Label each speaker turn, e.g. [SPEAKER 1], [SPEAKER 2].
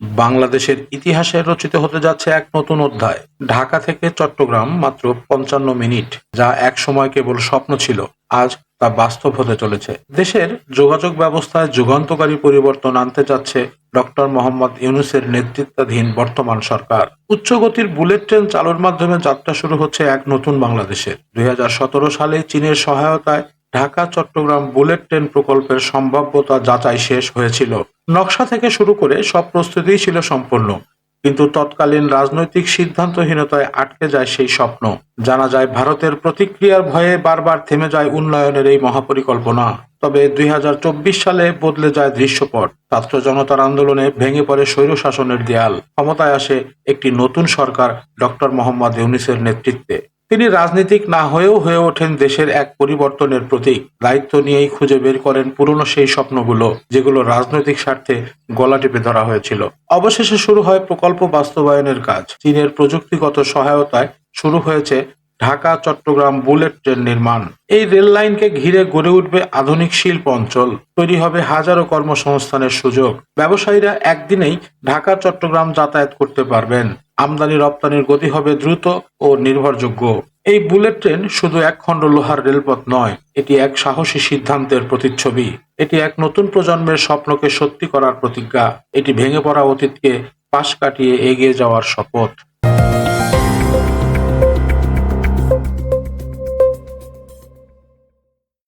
[SPEAKER 1] বাংলাদেশের ইতিহাসে রচিত হতে যাচ্ছে এক নতুন অধ্যায়। ঢাকা থেকে চট্টগ্রাম মাত্র পঞ্চান্ন মিনিট, যা এক সময় কেবল স্বপ্ন ছিল, আজ তা বাস্তব হতে চলেছে। দেশের যোগাযোগ ব্যবস্থায় যুগান্তকারী পরিবর্তন আনতে যাচ্ছে ডক্টর মোহাম্মদ ইউনুসের নেতৃত্বাধীন বর্তমান সরকার। উচ্চগতির বুলেট ট্রেন চালুর মাধ্যমে যাত্রা শুরু হচ্ছে এক নতুন বাংলাদেশের দুই হাজার সতেরো সালে চীনের সহায়তায় ঢাকা, চট্টগ্রাম বুলেট ট্রেন প্রকল্পের সম্ভাব্যতা যাচাই শেষ হয়েছিল। নকশা থেকে শুরু করে সব প্রস্তুতিই ছিল সম্পূর্ণ। কিন্তু তৎকালীন রাজনৈতিক সিদ্ধান্তহীনতায় আটকে যায় সেই স্বপ্ন। জানা যায়, ভারতের প্রতিক্রিয়ার ভয়ে বারবার থেমে যায় উন্নয়নের এই মহাপরিকল্পনা। তবে দুই হাজার চব্বিশ সালে বদলে যায় দৃশ্যপট। ছাত্র জনতার আন্দোলনে ভেঙে পড়ে স্বৈরশাসনের দেয়াল। ক্ষমতায় আসে একটি নতুন সরকার, ডক্টর মোহাম্মদ ইউনিসের নেতৃত্বে। তিনি রাজনীতিক না হয়েও হয়ে ওঠেন দেশের এক পরিবর্তনের প্রতীক। দায়িত্ব নিয়েই খুঁজে বের করেন পুরনো সেই স্বপ্নগুলো, যেগুলো রাজনৈতিক স্বার্থে গলা টিপে ধরা হয়েছিল। অবশেষে শুরু হয় প্রকল্প বাস্তবায়নের কাজ। চীনের প্রযুক্তিগত সহায়তায় শুরু হয়েছে ঢাকা চট্টগ্রাম বুলেট ট্রেন নির্মাণ। এই রেল লাইনকে ঘিরে গড়ে উঠবে আধুনিক শিল্প অঞ্চল। তৈরি হবে হাজারো কর্মসংস্থানের সুযোগ। ব্যবসায়ীরা একদিনেই ঢাকা চট্টগ্রাম যাতায়াত করতে পারবেন। আমদানি রপ্তানির গতি হবে দ্রুত ও নির্ভরযোগ্য। এই বুলেট ট্রেন শুধু এক খণ্ড লোহার রেলপথ নয়, এটি এক সাহসী সিদ্ধান্তের প্রতিচ্ছবি। এটি এক নতুন প্রজন্মের স্বপ্নকে সত্যি করার প্রতিজ্ঞা। এটি ভেঙে পড়া অতীতকে পাশ কাটিয়ে এগিয়ে যাওয়ার শপথ।